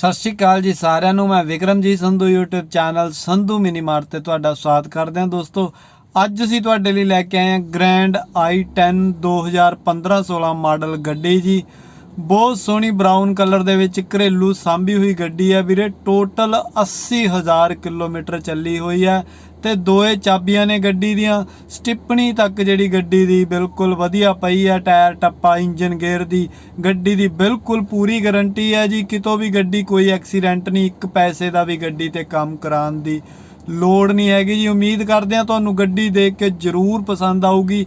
ਸਤਿ ਸ਼੍ਰੀ ਅਕਾਲ ਜੀ ਸਾਰਿਆਂ ਨੂੰ, ਮੈਂ Vikramjit Sandhu, YouTube channel Sandhu mini mart ਤੇ ਤੁਹਾਡਾ ਸਵਾਗਤ ਕਰਦੇ ਹਾਂ। ਦੋਸਤੋ, ਅੱਜ ਅਸੀਂ ਤੁਹਾਡੇ ਲਈ ਲੈ ਕੇ ਆਏ ਹਾਂ ਗ੍ਰੈਂਡ i10 2015-16 ਮਾਡਲ ਗੱਡੀ ਜੀ। ਬਹੁਤ ਸੋਹਣੀ ਬਰਾਊਨ ਕਲਰ ਦੇ ਵਿੱਚ ਘਰੇਲੂ ਸਾਂਭੀ ਹੋਈ ਗੱਡੀ ਹੈ ਵੀਰੇ। ਟੋਟਲ 80000 ਕਿਲੋਮੀਟਰ ਚੱਲੀ ਹੋਈ ਹੈ ਤੇ ਦੋਏ ਚਾਬੀਆਂ ਨੇ ਗੱਡੀ ਦੀਆਂ। ਸਟਿੱਪਣੀ ਤੱਕ ਜਿਹੜੀ ਗੱਡੀ ਦੀ ਬਿਲਕੁਲ ਵਧੀਆ ਪਈ ਹੈ, ਟਾਇਰ ਟੱਪਾ, ਇੰਜਨ ਗੇਅਰ ਦੀ। ਗੱਡੀ ਦੀ ਬਿਲਕੁਲ ਪੂਰੀ ਗਾਰੰਟੀ ਹੈ ਜੀ, ਕਿਤੋਂ ਵੀ ਗੱਡੀ ਕੋਈ ਐਕਸੀਡੈਂਟ ਨਹੀਂ, ਇੱਕ ਪੈਸੇ ਦਾ ਵੀ ਗੱਡੀ ਤੇ ਕੰਮ ਕਰਾਉਣ ਦੀ। ਲੋੜ ਨਹੀਂ ਹੈਗੀ ਜੀ। ਉਮੀਦ ਕਰਦੇ ਹਾਂ ਤੁਹਾਨੂੰ ਗੱਡੀ ਦੇਖ ਕੇ ਜ਼ਰੂਰ ਪਸੰਦ ਆਊਗੀ।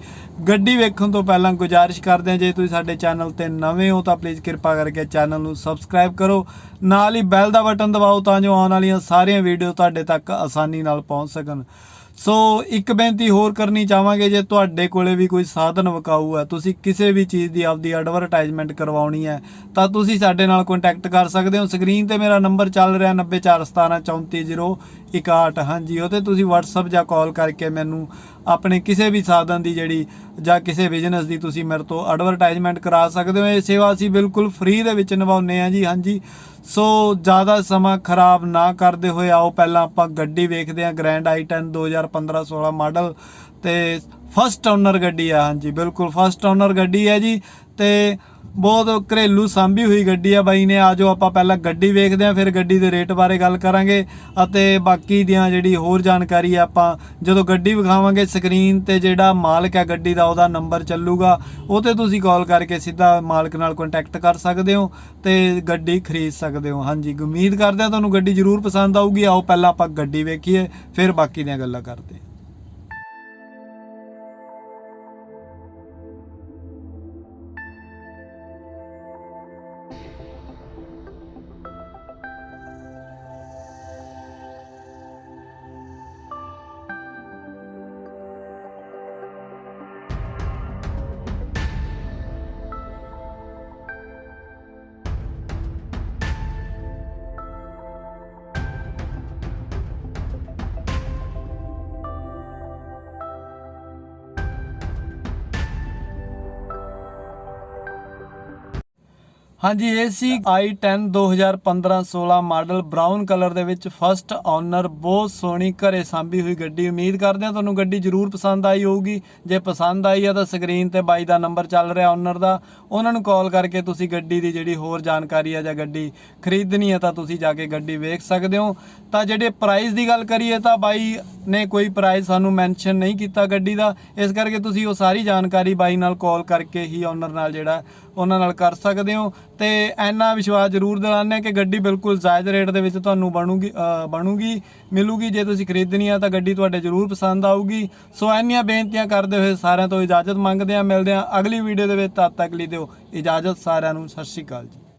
ਗੱਡੀ ਵੇਖਣ ਤੋਂ ਪਹਿਲਾਂ ਗੁਜ਼ਾਰਿਸ਼ ਕਰਦੇ ਹਾਂ, ਜੇ ਤੁਸੀਂ ਸਾਡੇ ਚੈਨਲ ਤੇ ਨਵੇਂ ਹੋ ਤਾਂ ਪਲੀਜ਼ ਕਿਰਪਾ ਕਰਕੇ ਚੈਨਲ ਨੂੰ ਸਬਸਕ੍ਰਾਈਬ ਕਰੋ। ਨਾਲ ਹੀ ਬੈਲ ਦਾ ਬਟਨ ਦਬਾਓ ਤਾਂ ਜੋ ਆਉਣ ਵਾਲੀਆਂ ਸਾਰੀਆਂ ਵੀਡੀਓ ਤੁਹਾਡੇ ਤੱਕ ਆਸਾਨੀ ਨਾਲ ਪਹੁੰਚ ਸਕਣ। ਸੋ ਇੱਕ ਬੇਨਤੀ ਹੋਰ ਕਰਨੀ ਚਾਹਾਂਗੇ, ਜੇ ਤੁਹਾਡੇ ਕੋਲੇ ਵੀ ਕੋਈ ਸਾਧਨ ਵਿਕਾਊ ਹੈ, ਤੁਸੀਂ ਕਿਸੇ ਵੀ ਚੀਜ਼ ਦੀ ਆਪਦੀ ਐਡਵਰਟਾਈਜ਼ਮੈਂਟ ਕਰਵਾਉਣੀ ਹੈ, ਤਾਂ ਤੁਸੀਂ ਸਾਡੇ ਨਾਲ ਕੰਟੈਕਟ ਕਰ ਸਕਦੇ ਹੋ। ਸਕਰੀਨ ਤੇ ਮੇਰਾ ਨੰਬਰ ਚੱਲ ਰਿਹਾ 9417344061 ਹਾਂਜੀ ਉਹ ਤੇ ਤੁਸੀਂ WhatsApp ਜਾਂ ਕਾਲ ਕਰਕੇ ਮੈਨੂੰ ਆਪਣੇ ਕਿਸੇ ਵੀ ਸਾਧਨ ਦੀ ਜਿਹੜੀ ਜਾਂ ਕਿਸੇ ਬਿਜ਼ਨਸ ਦੀ ਤੁਸੀਂ ਮੇਰੇ ਤੋਂ ਐਡਵਰਟਾਈਜ਼ਮੈਂਟ ਕਰਾ ਸਕਦੇ ਹੋ। ਇਹ ਸੇਵਾ ਅਸੀਂ ਬਿਲਕੁਲ ਫ੍ਰੀ ਦੇ ਵਿੱਚ ਨਿਭਾਉਂਦੇ ਹਾਂ ਜੀ। ਹਾਂਜੀ ਸੋ ਜ਼ਿਆਦਾ ਸਮਾਂ ਖਰਾਬ ਨਾ ਕਰਦੇ ਹੋਏ ਆਓ, ਪਹਿਲਾਂ ਆਪਾਂ ਗੱਡੀ ਵੇਖਦੇ ਹਾਂ ਗ੍ਰੈਂਡ i10 2015-16 ਮਾਡਲ ਤੇ ਫਸਟ ਓਨਰ ਗੱਡੀ ਆ, ਹਾਂਜੀ, ਬਿਲਕੁਲ ਫਸਟ ਓਨਰ ਗੱਡੀ ਹੈ ਜੀ ਤੇ ਬਹੁਤ ਘਰੇਲੂ ਸਾਂਭੀ ਹੋਈ ਗੱਡੀ ਆ ਬਾਈ ਨੇ, ਆਜੋ ਆਪਾਂ ਪਹਿਲਾਂ ਗੱਡੀ ਵੇਖਦੇ ਹਾਂ, ਫਿਰ ਗੱਡੀ ਦੇ ਰੇਟ ਬਾਰੇ ਗੱਲ ਕਰਾਂਗੇ ਅਤੇ ਬਾਕੀ ਦੀਆਂ ਜਿਹੜੀ ਹੋਰ ਜਾਣਕਾਰੀ ਆ ਆਪਾਂ ਜਦੋਂ ਗੱਡੀ ਵਿਖਾਵਾਂਗੇ ਸਕਰੀਨ ਤੇ ਜਿਹੜਾ ਮਾਲਕ ਹੈ ਗੱਡੀ ਦਾ, ਉਹਦਾ ਨੰਬਰ ਚੱਲੂਗਾ ਉਹ ਤੇ ਤੁਸੀਂ ਕਾਲ ਕਰਕੇ ਸਿੱਧਾ ਮਾਲਕ ਨਾਲ ਕੰਟੈਕਟ ਕਰ ਸਕਦੇ ਹੋ ਤੇ ਗੱਡੀ ਖਰੀਦ ਸਕਦੇ ਹੋ। ਹਾਂਜੀ, ਉਮੀਦ ਕਰਦੇ ਹਾਂ ਤੁਹਾਨੂੰ ਗੱਡੀ ਜ਼ਰੂਰ ਪਸੰਦ ਆਊਗੀ, ਆਓ ਪਹਿਲਾਂ ਆਪਾਂ ਗੱਡੀ ਵੇਖੀਏ, ਫਿਰ ਬਾਕੀ ਦੀਆਂ ਗੱਲਾਂ ਕਰਦੇ ਹਾਂ। ਹਾਂਜੀ, ਇਹ ਸੀ i10 2015-16 ਮਾਡਲ ਬਰਾਊਨ ਕਲਰ ਦੇ ਵਿੱਚ ਫਸਟ ਓਨਰ, ਬਹੁਤ ਸੋਹਣੀ ਘਰੇ ਸਾਂਭੀ ਹੋਈ ਗੱਡੀ। ਉਮੀਦ ਕਰਦੇ ਹਾਂ ਤੁਹਾਨੂੰ ਗੱਡੀ ਜ਼ਰੂਰ ਪਸੰਦ ਆਈ ਹੋਊਗੀ। ਜੇ ਪਸੰਦ ਆਈ ਹੈ ਤਾਂ ਸਕਰੀਨ ਤੇ ਬਾਈ ਦਾ ਨੰਬਰ ਚੱਲ ਰਿਹਾ ਓਨਰ ਦਾ। ਉਹਨਾਂ ਨੂੰ ਕਾਲ ਕਰਕੇ ਤੁਸੀਂ ਗੱਡੀ ਦੀ ਜਿਹੜੀ ਹੋਰ ਜਾਣਕਾਰੀ ਆ ਜਾਂ ਗੱਡੀ ਖਰੀਦਣੀ ਹੈ ਤਾਂ ਤੁਸੀਂ ਜਾ ਕੇ ਗੱਡੀ ਵੇਖ ਸਕਦੇ ਹੋ। ਤਾਂ ਜਿਹੜੇ ਪ੍ਰਾਈਸ ਦੀ ਗੱਲ ਕਰੀਏ ਤਾਂ ਬਾਈ ਨੇ ਕੋਈ ਪ੍ਰਾਈਸ ਸਾਨੂੰ ਮੈਂਸ਼ਨ ਨਹੀਂ ਕੀਤਾ ਗੱਡੀ ਦਾ, ਇਸ ਕਰਕੇ ਤੁਸੀਂ ਉਹ ਸਾਰੀ ਜਾਣਕਾਰੀ ਬਾਈ ਨਾਲ ਕਾਲ ਕਰਕੇ ਹੀ ਓਨਰ ਨਾਲ ਜਿਹੜਾ ਉਹਨਾਂ ਨਾਲ ਕਰ ਸਕਦੇ ਹੋ ਤੇ ਐਨਾ ਵਿਸ਼ਵਾਸ ਜ਼ਰੂਰ ਦਿਲਾਉਂਦੇ ਹਾਂ ਕਿ ਗੱਡੀ ਬਿਲਕੁਲ ਜਾਇਜ਼ ਰੇਟ ਦੇ ਵਿੱਚ ਤੁਹਾਨੂੰ ਬਣੂਗੀ ਬਣੂਗੀ, ਮਿਲੂਗੀ। ਜੇ ਤੁਸੀਂ ਖਰੀਦਣੀ ਆ ਤਾਂ ਗੱਡੀ ਤੁਹਾਡੇ ਜ਼ਰੂਰ ਪਸੰਦ ਆਊਗੀ। ਸੋ ਐਨੀਆਂ ਬੇਨਤੀਆਂ ਕਰਦੇ ਹੋਏ ਸਾਰਿਆਂ ਤੋਂ ਇਜਾਜ਼ਤ ਮੰਗਦੇ ਆ ਮਿਲਦੇ ਆ ਅਗਲੀ ਵੀਡੀਓ ਦੇ ਵਿੱਚ, ਤਦ ਤੱਕ ਲਈ ਦਿਓ ਇਜਾਜ਼ਤ ਸਾਰਿਆਂ ਨੂੰ, ਸਤਿ ਸ਼੍ਰੀ ਅਕਾਲ ਜੀ।